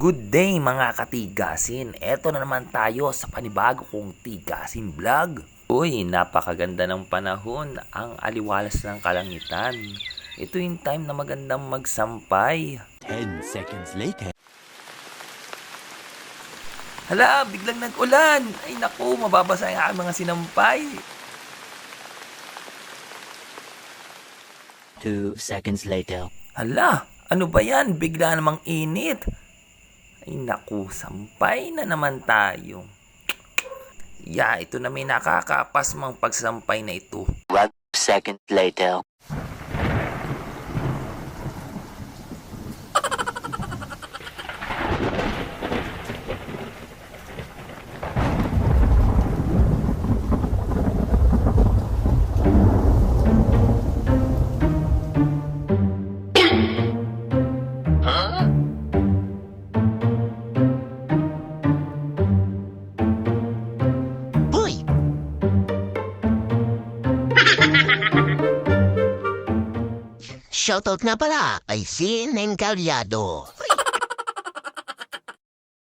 Good day mga katigasin. Eto na naman tayo sa panibago kong tigasin vlog. Uy, napakaganda ng panahon. Ang aliwalas ng kalangitan. Ito yung time na magandang magsampay. 10 seconds later. Hala, biglang nag-ulan. Ay naku, mababasa aking mga sinampay. 2 seconds later. Hala, ano ba yan? Bigla namang init. Ay naku, sampay na naman tayo. Ya, ito na may nakakapas mang pagsampay na ito. 1 second later. Shoutout nga pala kay Sin Encalyado.